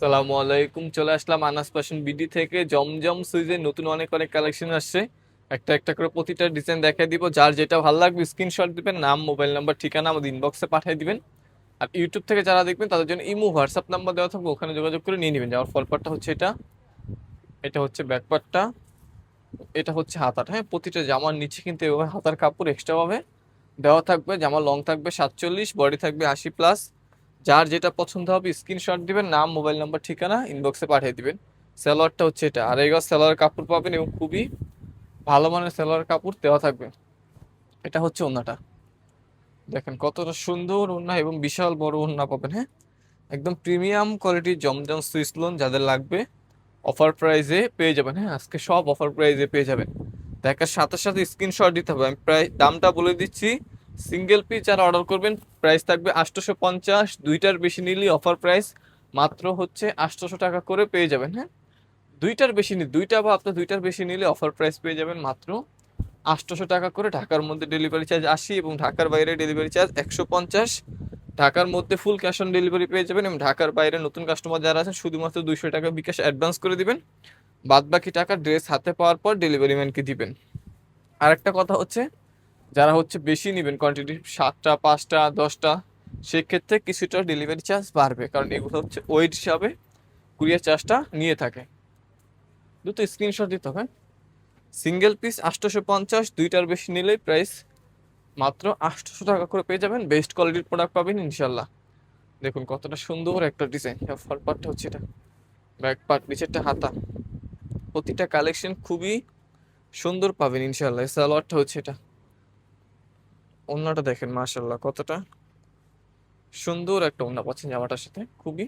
সালামু আলাইকুম, চলে আসলাম আনাস ফ্যাশন বিডি থেকে। জমজম সুইজের নতুন অনেক অনেক কালেকশন আসছে। একটা একটা করে প্রতিটা ডিজাইন দেখাই দিব। যার যেটা ভালো লাগবে স্ক্রিনশট দিবেন, নাম মোবাইল নাম্বার ঠিকানা আমাদের ইনবক্সে পাঠিয়ে দিবেন। আর ইউটিউব থেকে যারা দেখবেন, তাদের জন্য ইমো হোয়াটসঅ্যাপ নাম্বার দেওয়া থাকবে, ওখানে যোগাযোগ করে নিয়ে নেবেন। যাওয়ার ফলপাটটা হচ্ছে এটা। এটা হচ্ছে ব্যাকপার্টটা এটা হচ্ছে হাতাটা। হ্যাঁ প্রতিটা জামার নিচে কিন্তু এভাবে হাতার কাপড় এক্সট্রাভাবে দেওয়া থাকবে, জামা লং থাকবে সাতচল্লিশ বডি থাকবে আশি প্লাস যার যেটা পছন্দ হবে স্ক্রিনশট দিবেন, নাম মোবাইল নাম্বার ঠিকানা ইনবক্সে পাঠিয়ে দিবেন। সালোয়ারটা হচ্ছে এটা। আর এই সালোয়ার কাপড় পাবেন এবং খুবই ভালো মানের সালোয়ার কাপড় দেওয়া থাকবে। এটা হচ্ছে ওনাটা দেখেন কতটা সুন্দর ওন্না এবং বিশাল বড় ওন্না পাবেন হ্যাঁ? একদম প্রিমিয়াম কোয়ালিটির জমজম সুইস লোন যাদের লাগবে অফার প্রাইজে পেয়ে যাবেন হ্যাঁ? আজকে সব অফার প্রাইজে পেয়ে যাবেন। দেখার সাথে সাথে স্ক্রিনশট দিতে হবে। আমি প্রায় দামটা বলে দিচ্ছি। সিঙ্গেল পিস যারা অর্ডার করবেন প্রাইস থাকবে আটশোশো পঞ্চাশ, দুইটার বেশি নিলে অফার প্রাইস মাত্র হচ্ছে আটশোশো টাকা করে পেয়ে যাবেন হ্যাঁ? দুইটার বেশি নিলে দুইটা বা আপনার দুইটার বেশি নিলে অফার প্রাইস পেয়ে যাবেন মাত্র আটশোশো টাকা করে ঢাকার মধ্যে ডেলিভারি চার্জ আশি এবং ঢাকার বাইরে ডেলিভারি চার্জ একশো পঞ্চাশ। ঢাকার মধ্যে ফুল ক্যাশ অন ডেলিভারি পেয়ে যাবেন এবং ঢাকার বাইরে নতুন কাস্টমার যারা আছেন, শুধুমাত্র দুইশো টাকা বিকাশ অ্যাডভান্স করে দিবেন। বাদ বাকি টাকা ড্রেস হাতে পাওয়ার পর ডেলিভারি ম্যানকে দিবেন। আরেকটা কথা হচ্ছে যারা হচ্ছে বেশি নেবেন কোয়ান্টিটি সাতটা, পাঁচটা, দশটা, সেক্ষেত্রে কিছুটা ডেলিভারি চার্জ বাড়বে। কারণ এগুলো হচ্ছে ওয়েট হিসাবে কুরিয়ার চার্জটা নিয়ে থাকে। দুটো স্ক্রিনশট দিতে হবে সিঙ্গেল পিস আটশোশো পঞ্চাশ, দুইটার বেশি নিলে প্রাইস মাত্র আটশোশো টাকা করে পেয়ে যাবেন। বেস্ট কোয়ালিটির প্রোডাক্ট পাবেন ইনশাল্লাহ দেখুন কতটা সুন্দর একটা ডিজাইন ফল পার্টটা হচ্ছে এটা। ব্যাক পার্ট নিচেরটা হাতা। প্রতিটা কালেকশন খুবই সুন্দর পাবেন ইনশাল্লাহ সালোয়ারটা হচ্ছে এটা। ওড়নাটা দেখেন মাশাল্লাহ কতটা সুন্দর একটা ওড়না পাচ্ছেন জামাটার সাথে, খুবই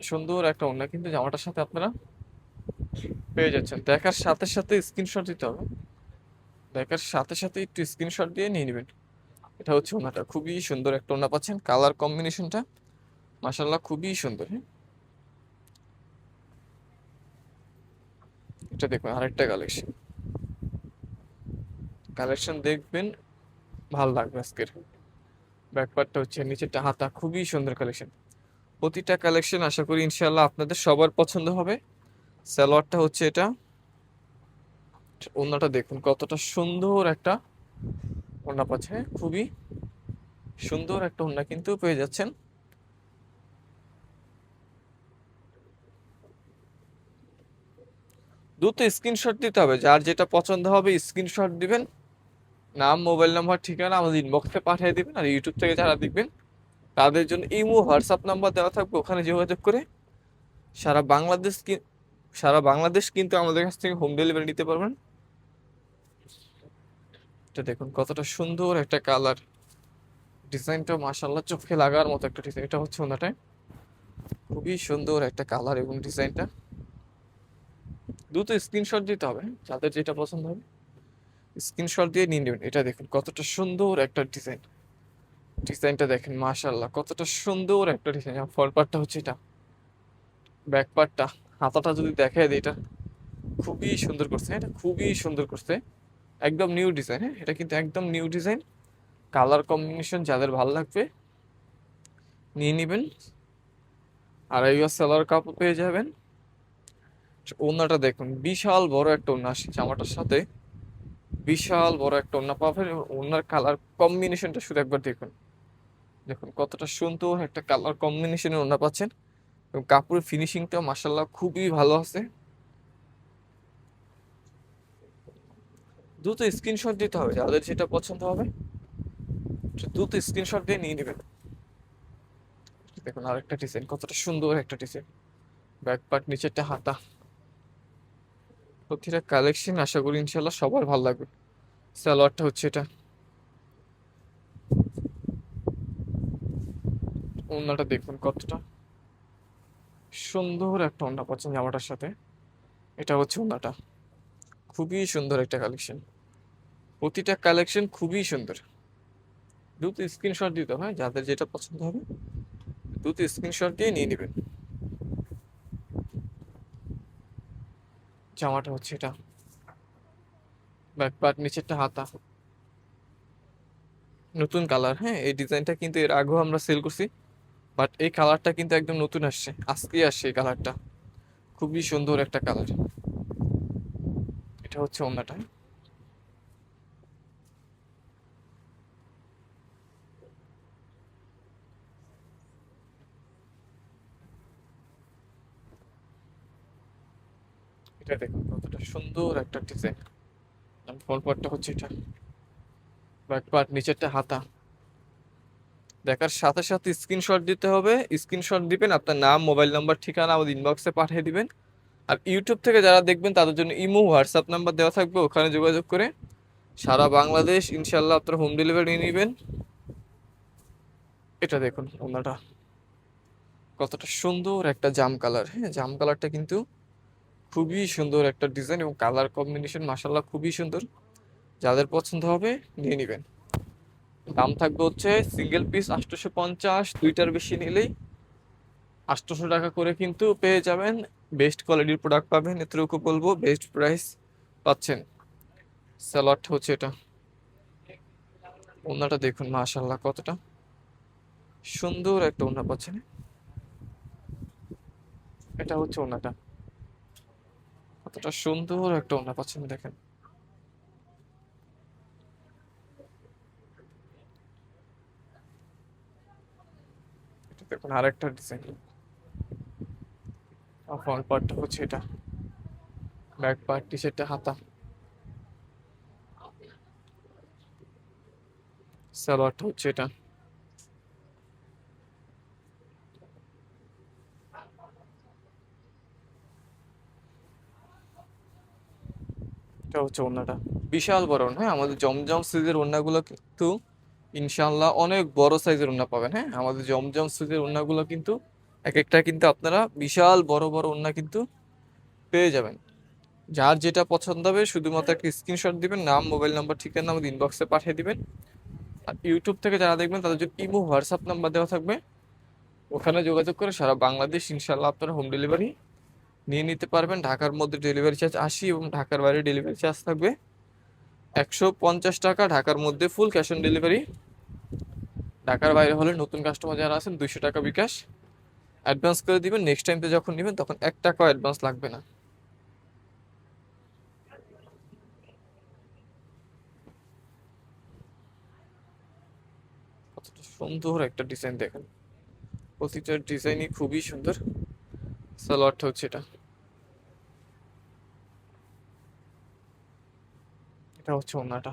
সুন্দর একটা ওড়না কিন্তু জামাটার সাথে আপনারা পেয়ে যাচ্ছেন। দেখার সাথে সাথে স্ক্রিনশট দিতে হবে। দেখার সাথে সাথে একটু স্ক্রিনশট দিয়ে নিয়ে নেবেন। এটা হচ্ছে ওনাটা খুবই সুন্দর একটা ওড়না পাচ্ছেন। কালার কম্বিনেশনটা মাশাল্লাহ খুবই সুন্দর হ্যাঁ। এটা দেখবেন আরেকটা কালেকশন কালেকশন দেখবেন ভালো লাগবে আজকের। ব্যাকপার্টটা হচ্ছে নিচেরটা হাতা, খুবই সুন্দর কালেকশন প্রতিটা কালেকশন আশা করি ইনশাল্লাহ আপনাদের সবার পছন্দ হবে। সালোয়ারটা হচ্ছে এটা। ওড়নাটা দেখুন, কতটা সুন্দর একটা ওড়না পাচ্ছে। খুবই সুন্দর একটা ওড়না কিন্তু পেয়ে যাচ্ছেন। দ্রুত স্ক্রিনশট দিতে হবে। যার যেটা পছন্দ হবে স্ক্রিনশট দিবেন। নাম, মোবাইল নাম্বার, ঠিকানা আমাদের ইনবক্সে পাঠিয়ে দেবেন আর ইউটিউব থেকে যারা দেখবেন, তাদের জন্য ইমো হোয়াটসঅ্যাপ নাম্বার দেওয়া থাকবে, ওখানে যোগাযোগ করে সারা বাংলাদেশ সারা বাংলাদেশ কিন্তু আমাদের কাছ থেকে হোম ডেলিভারি নিতে পারবেন। এটা দেখুন কতটা সুন্দর একটা কালার ডিজাইনটা মাশাল্লাহ চোখে লাগার মতো একটা ডিজাইন এটা হচ্ছে ওনাটায় খুবই সুন্দর একটা কালার এবং ডিজাইনটা দ্রুত স্ক্রিনশট দিতে হবে। যাদের যেটা পছন্দ হবে। স্ক্রিনশট দিয়ে নিয়ে নেবেন। এটা দেখুন, কতটা সুন্দর একটা ডিজাইন। ডিজাইনটা দেখেন মাশাল্লাহ কতটা সুন্দর একটা ডিজাইন। ফ্রন্ট পার্টটা হচ্ছে এটা। ব্যাক পার্টটা, হাতাটা যদি দেখায় দিই, এটা খুবই সুন্দর করছে এটা খুবই সুন্দর করছে। একদম নিউ ডিজাইন হ্যাঁ এটা কিন্তু একদম নিউ ডিজাইন। কালার কম্বিনেশন যাদের ভালো লাগবে, নিয়ে নেবেন। আর এই সেলার কাপড় পেয়ে যাবেন। ওড়নাটা দেখুন, বিশাল বড় একটা ওড়না আসছে জামাটার সাথে। বিশাল বড় একটা ওড়না। পাবেন এবং ওড়নার কালার কম্বিনেশনটা শুধু একবার দেখুন। দেখুন কতটা সুন্দর একটা কালার কম্বিনেশনের ওড়না পাচ্ছেন। এবং কাপড়ের ফিনিশিংটা মাসাল্লাহ খুবই ভালো আছে। দ্রুত স্ক্রিনশট দিতে হবে, যাদের যেটা পছন্দ হবে। দ্রুত স্ক্রিনশট দিয়ে নিয়ে নেবেন। দেখুন আরেকটা ডিজাইন কতটা সুন্দর একটা ডিজাইন ব্যাক পার্ট নিচেরটা হাতা। প্রতিটা কালেকশন আশা করি ইনশাল্লাহ সবার ভালো লাগবে। সালোয়ারটা হচ্ছে এটা। ওড়নাটা দেখুন কতটা। সুন্দর একটা ওড়না পাচ্ছেন জামাটার সাথে। এটা হচ্ছে ওড়নাটা। খুবই সুন্দর একটা কালেকশন প্রতিটা কালেকশন খুবই সুন্দর। দ্রুত স্ক্রিনশট দিতে হবে, যাদের যেটা পছন্দ হবে দ্রুত স্ক্রিনশট দিয়ে নিয়ে নেবেন। জামাটা হচ্ছে এটা। ব্যাক পার্ট নিচেরটা হাতা। নতুন কালার হ্যাঁ এই ডিজাইনটা কিন্তু এর আগেও আমরা সেল করছি বাট এই কালারটা কিন্তু একদম নতুন আসছে, আজকেই আসছে এই কালারটা খুবই সুন্দর একটা কালার এটা হচ্ছে অন্যটা এটা দেখুন, কতটা সুন্দর একটা ডিজাইন ফ্রন্ট পার্টটা হচ্ছে এটা। ব্যাক পার্ট নিচেরটা হাতা। দেখার সাথে সাথে স্ক্রিনশট দিতে হবে। স্ক্রিনশট দিবেন, আপনার নাম মোবাইল নাম্বার ঠিকানা আমাদের ইনবক্সে পাঠিয়ে দিবেন। আর ইউটিউব থেকে যারা দেখবেন, তাদের জন্য ইমো হোয়াটসঅ্যাপ নাম্বার দেওয়া থাকবে, ওখানে যোগাযোগ করে সারা বাংলাদেশ ইনশাল্লাহ আপনারা হোম ডেলিভারি নিয়ে নেবেন। এটা দেখুন, ওনাটা। কতটা সুন্দর একটা জাম কালার হ্যাঁ জাম কালারটা কিন্তু খুবই সুন্দর একটা ডিজাইন এবং কালার কম্বিনেশন মাসাল্লাহ খুবই সুন্দর। যাদের পছন্দ হবে নিয়ে নেবেন। দাম থাকবে হচ্ছে সিঙ্গেল পিস আটশোশো পঞ্চাশ, দুইটার বেশি নিলেই আটশোশো টাকা করে কিন্তু পেয়ে যাবেন। বেস্ট কোয়ালিটির প্রোডাক্ট পাবেন, এতটুকু বলব বেস্ট প্রাইস পাচ্ছেন। স্যালাড হচ্ছে এটা। ওনাটা দেখুন মাশাল্লাহ কতটা সুন্দর একটা ওনা পাচ্ছেন। এটা হচ্ছে ওনাটা। কতটা সুন্দর একটা ওনা পাচ্ছেন দেখেন। এটা দেখুন আরেকটা ডিজাইন। ফ্রন্ট পার্টটা হচ্ছে এটা। ব্যাক পার্ট টি শার্টটা হাতা সালোয়ারটা হচ্ছে এটা। এটা হচ্ছে ওড়নাটা। বিশাল বড় হ্যাঁ? আমাদের জমজম সিজের ওড়নাগুলো কিন্তু ইনশাল্লাহ অনেক বড় সাইজের ওড়না পাবেন হ্যাঁ? আমাদের জমজম সিজের ওড়নাগুলো কিন্তু এক একটা কিন্তু আপনারা বিশাল বড় বড় ওড়না কিন্তু পেয়ে যাবেন। যার যেটা পছন্দ হবে, শুধুমাত্র একটা স্ক্রিনশট দিবেন, নাম মোবাইল নাম্বার ঠিকানা আমাদের ইনবক্সে পাঠিয়ে দিবেন। আর ইউটিউব থেকে যারা দেখবেন, তাদের জন্য ইমো হোয়াটসঅ্যাপ নাম্বার দেওয়া থাকবে। ওখানে যোগাযোগ করে সারা বাংলাদেশ ইনশাল্লাহ আপনারা হোম ডেলিভারি নিয়ে নিতে পারবেন। ঢাকার মধ্যে ডেলিভারি চার্জ আশি এবং ঢাকার বাইরে ডেলিভারি চার্জ থাকবে একশো পঞ্চাশ টাকা। ঢাকার মধ্যে ফুল ক্যাশ অন ডেলিভারি ঢাকার বাইরে হলে নতুন কাস্টমার যারা আছেন দুইশো টাকা বিকাশ। অ্যাডভান্স করে দিবেন। নেক্সট টাইমতে যখন নেবেন তখন এক টাকাও অ্যাডভান্স লাগবে না। সুন্দর একটা ডিজাইন দেখেন। প্রতিটা ডিজাইনই খুবই সুন্দর। সালোয়ারটা হচ্ছে এটা। এটা হচ্ছে ওনাটা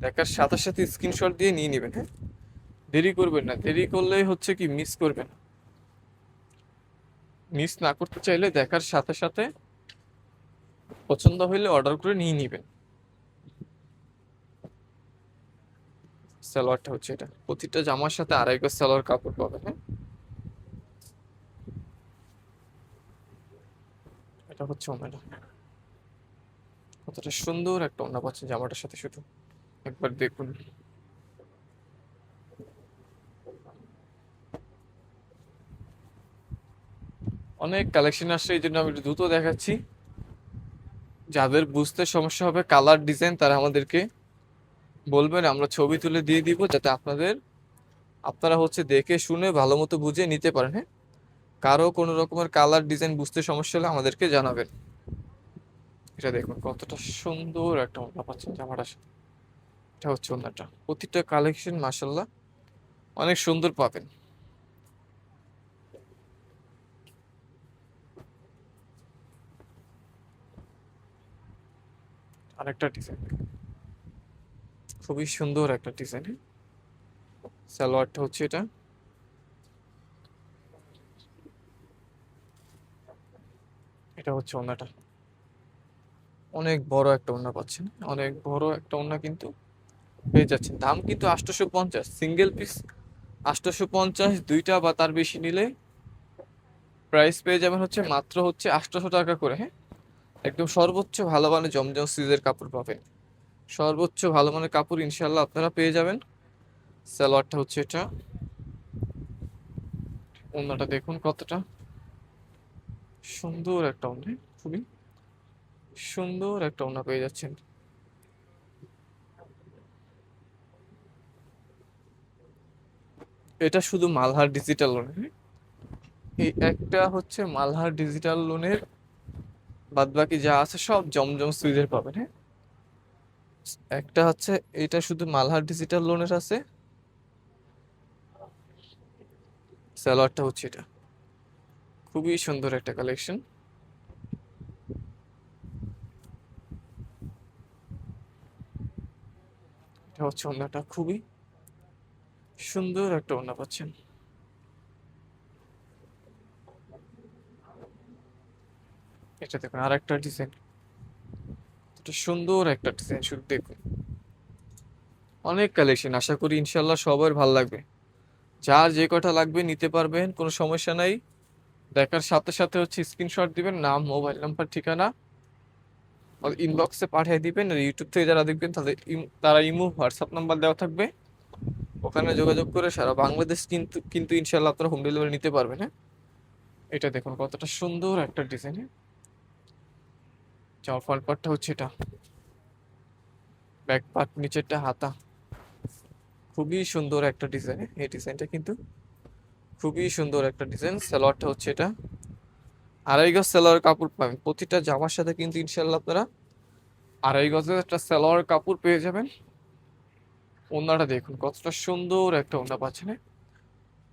দেখার সাথে সাথে স্ক্রিনশট দিয়ে নিয়ে নেবেন হ্যাঁ? দেরি করবেন না দেরি করলেই হচ্ছে কি মিস করবেন। মিস না করতে চাইলে দেখার সাথে সাথে পছন্দ হইলে অর্ডার করে নিয়ে নেবেন। সালোয়ারটা হচ্ছে এটা। প্রতিটা জামার সাথে আড়াই গজ সালোয়ার কাপড় পাবে হ্যাঁ? এটা হচ্ছে ওনাটা। কতটা সুন্দর একটা ওনা পাচ্ছেন জামাটার সাথে শুধু। একবার দেখুন। অনেক কালেকশন আসছে, এই জন্য আমি একটু দ্রুত দেখাচ্ছি। যাদের বুঝতে সমস্যা হবে, কালার, ডিজাইন, তারা আমাদেরকে বলবেন, আমরা ছবি তুলে দিয়ে দিব যাতে আপনাদের, আপনারা হচ্ছে দেখে, শুনে ভালো মতো বুঝে নিতে পারেন হ্যাঁ? কারও কোনো রকমের কালার ডিজাইন বুঝতে সমস্যা হলে আমাদেরকে জানাবেন। এটা দেখুন, কতটা সুন্দর একটা ওড়না পাচ্ছেন জামাটা। এটা হচ্ছে ওড়নাটা। প্রতিটা কালেকশন মাসাল্লাহ অনেক সুন্দর পাবেন। আরেকটা ডিজাইন খুবই সুন্দর একটা ডিজাইন সালোয়ারটা হচ্ছে এটা। এটা হচ্ছে ওড়নাটা অনেক বড় একটা ওড়না পাচ্ছেন। অনেক বড় একটা ওড়না কিন্তু পেয়ে যাচ্ছেন। দাম কিন্তু আটশোশো পঞ্চাশ। সিঙ্গেল পিস আটশোশো পঞ্চাশ, দুইটা বা তার বেশি নিলে প্রাইস পেয়ে যাবেন হচ্ছে মাত্র হচ্ছে আটশোশো টাকা করে হ্যাঁ? একদম সর্বোচ্চ ভালো মানের জমজম সিজের কাপড় পাবেন। সর্বোচ্চ ভালো মানের কাপড় ইনশাল্লাহ আপনারা পেয়ে যাবেন। স্যালোয়ারটা হচ্ছে এটা। ওনাটা দেখুন কতটা। সুন্দর একটা ওনে খুবই সুন্দর একটা ওনা পেয়ে যাচ্ছেন। এটা শুধু মালহার ডিজিটাল হ্যাঁ? লোন এই একটা হচ্ছে মালহার ডিজিটাল লোনের বাদ বাকি যা আছে সব জমজম সুইজের পাবেন হ্যাঁ? একটা হচ্ছে এটা শুধু মালহার ডিজিটাল লোনের আছে। সালোয়ারটা হচ্ছে এটা। খুবই সুন্দর একটা কালেকশন এটা হচ্ছে ওড়নাটা খুবই সুন্দর একটা ওড়না পাচ্ছেন। এটা দেখুন আর একটা ডিজাইন এটা সুন্দর একটা ডিজাইন শুধু দেখুন। অনেক কালেকশন আশা করি ইনশাল্লাহ সবার ভালো লাগবে। যার যে কটা লাগবে নিতে পারবেন, কোনো সমস্যা নাই। দেখার সাথে সাথে হচ্ছে স্ক্রিনশট দিবেন, নাম মোবাইল নাম্বার ঠিকানা। ইনবক্সে পাঠিয়ে দিবেন, আর ইউটিউব থেকে যারা দেখবেন, তাদের তারা ইমো হোয়াটসঅ্যাপ নাম্বার দেওয়া থাকবে। ওখানে যোগাযোগ করে সারা বাংলাদেশ কিন্তু কিন্তু ইনশাল্লাহ আপনারা হোম ডেলিভারি নিতে পারবেন হ্যাঁ? এটা দেখুন কতটা সুন্দর একটা ডিজাইন চার ফল পাটটা হচ্ছে এটা। ব্যাক পার্ট নিচেরটা হাতা। খুবই সুন্দর একটা ডিজাইন। এই ডিজাইনটা কিন্তু খুবই সুন্দর একটা ডিজাইন। সালোয়ারটা হচ্ছে এটা। আড়াই গজ সালোয়ার কাপড় পাবেন। প্রতিটা জামার সাথে কিন্তু ইনশাল্লাহ আপনারা আড়াই গজের একটা সালোয়ার কাপড় পেয়ে যাবেন। ওড়নাটা দেখুন, কতটা সুন্দর একটা ওড়না পাচ্ছেন?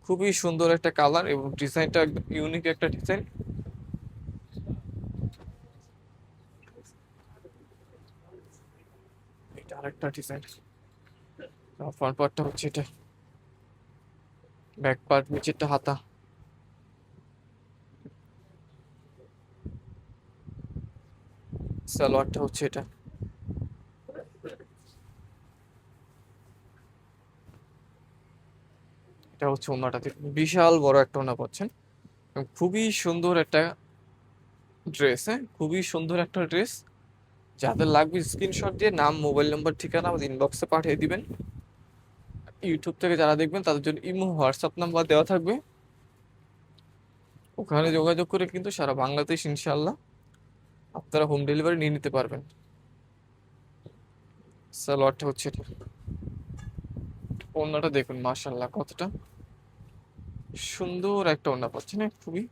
খুবই সুন্দর একটা কালার এবং ডিজাইনটা একদম ইউনিক একটা ডিজাইন এটা আরেকটা ডিজাইন ফ্রন্ট পার্টটা হচ্ছে এটা। ব্যাক পার্ট নিচেরটা হাতা। সালোয়ারটা হচ্ছে এটা। এটা হচ্ছে দেখুন বিশাল বড় একটা ওড়না পাচ্ছেন। খুবই সুন্দর একটা ড্রেস হ্যাঁ? খুবই সুন্দর একটা ড্রেস যাদের লাগবে স্ক্রিনশট দিয়ে নাম মোবাইল নম্বর ঠিকানা আমাদের ইনবক্সে পাঠিয়ে দিবেন। ইউটিউব থেকে যারা দেখবেন, তাদের জন্য ইমো হোয়াটসঅ্যাপ নাম্বার দেওয়া থাকবে। ওখানে যোগাযোগ করে কিন্তু সারা বাংলাদেশ ইনশাল্লাহ আপনারা হোম ডেলিভারি নিয়ে নিতে পারবেন। সালোয়ারটা হচ্ছে এটা। ওড়নাটা দেখুন মাশাল্লাহ কতটা। সুন্দর একটা ওড়না পাচ্ছেন হ্যাঁ? খুবই।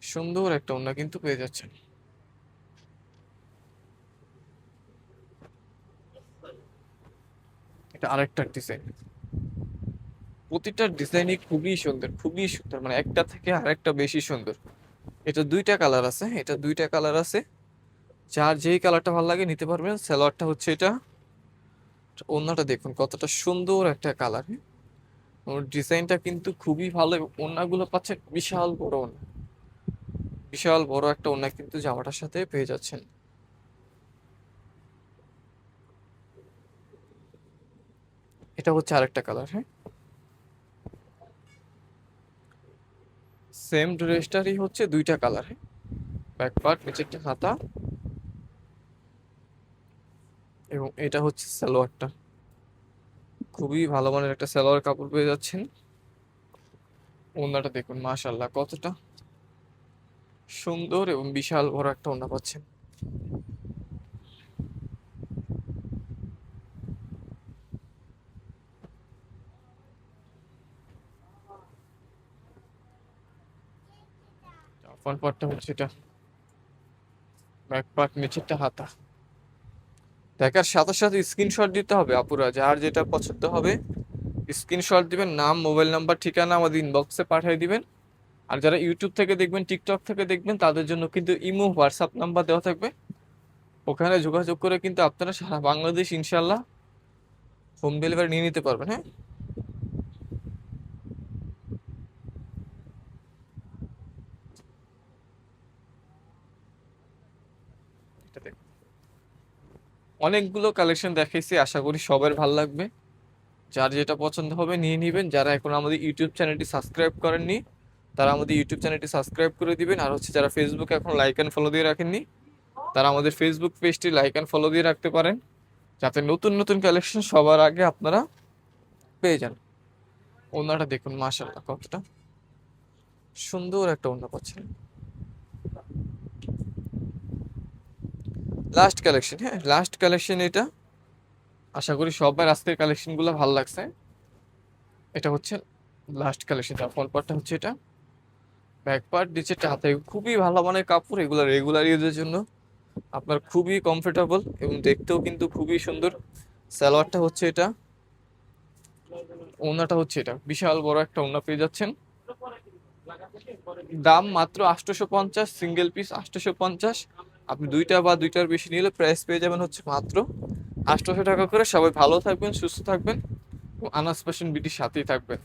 সুন্দর একটা ওড়না কিন্তু পেয়ে যাচ্ছেন। এটা আরেকটা ডিজাইন প্রতিটা ডিজাইনই খুবই সুন্দর খুবই সুন্দর মানে একটা থেকে আরেকটা বেশি সুন্দর। এটা দুইটা কালার আছে এটা দুইটা কালার আছে। যার যেই কালারটা ভালো লাগে নিতে পারবেন, সালোয়ারটা হচ্ছে এটা। ওড়নাটা দেখুন, কতটা সুন্দর একটা কালার ওর ডিজাইনটা কিন্তু খুবই ভালো এবং ওড়নাগুলো পাচ্ছে বিশাল বড় ওড়না বিশাল বড় একটা ওড়না কিন্তু জামাটার সাথে পেয়ে যাচ্ছেন। এটা হচ্ছে আরেকটা কালার হ্যাঁ? সেম ড্রেসটারই হচ্ছে দুইটা কালার হ্যাঁ? ব্যাক পার্ট নিচে একটা হাতা। এবং এটা হচ্ছে সালোয়ারটা। খুবই ভালো মানের একটা সালোয়ার কাপড় পেয়ে যাচ্ছেন। ওড়নাটা দেখুন মাশাল্লাহ কতটা সুন্দর এবং বিশাল বড় একটা ওনা পাচ্ছেন। ফ্রন্ট পার্টটা হচ্ছে এটা ব্যাক পার্ট নিচেরটা হাতা। দেখার সাথে সাথে স্ক্রিনশট দিতে হবে আপুরা, যার যেটা পছন্দ হবে স্ক্রিনশট দিবেন, নাম মোবাইল নাম্বার ঠিকানা আমাদের ইনবক্সে পাঠিয়ে দিবেন। আর যারা ইউটিউব থেকে দেখবেন টিকটক থেকে দেখবেন, তাদের জন্য কিন্তু ইমো হোয়াটসঅ্যাপ নাম্বার দেওয়া থাকবে। ওখানে যোগাযোগ করে কিন্তু আপনারা সারা বাংলাদেশ ইনশাল্লাহ হোম ডেলিভারি নিয়ে নিতে পারবেন হ্যাঁ এটা দেখুন। অনেকগুলো কালেকশন দেখাইছি, আশা করি সবার ভালো লাগবে। যার যেটা পছন্দ হবে নিয়ে নেবেন। যারা এখন আমাদের ইউটিউব চ্যানেলটি সাবস্ক্রাইব করেননি, তারা আমাদের ইউটিউব চ্যানেলটি সাবস্ক্রাইব করে দিবেন। আর হচ্ছে যারা ফেসবুকে এখন লাইক অ্যান্ড ফলো দিয়ে রাখেননি, তারা আমাদের ফেসবুক পেজটি লাইক অ্যান্ড ফলো দিয়ে রাখতে পারেন। যাতে নতুন নতুন কালেকশন সবার আগে আপনারা পেয়ে যান। ওনাটা দেখুন মাশাল্লাহ কতটা সুন্দর একটা ওনা পাচ্ছেন। লাস্ট কালেকশন হ্যাঁ লাস্ট কালেকশন এটা। আশা করি সবার আজকের কালেকশনগুলো ভালো লাগছে। এটা হচ্ছে লাস্ট কালেকশন ফল পার্টটা হচ্ছে এটা। ব্যাক পার্ট নিচেটা হাতে। খুবই ভালো মানের কাপড়, এগুলো রেগুলার ইউজের জন্য। আপনার খুবই কমফোর্টেবল এবং দেখতেও কিন্তু খুবই সুন্দর। সালোয়ারটা হচ্ছে এটা। ওনাটা হচ্ছে এটা। বিশাল বড় একটা ওনা পেয়ে যাচ্ছেন। দাম মাত্র আটশোশো পঞ্চাশ সিঙ্গেল পিস আটশোশো পঞ্চাশ। আপনি দুইটা বা দুইটার বেশি নিলে প্রাইস পেয়ে যাবেন হচ্ছে মাত্র আটশোশো টাকা করে। সবাই ভালো থাকবেন, সুস্থ থাকবেন আনাস পাশেন বিটির সাথেই থাকবেন।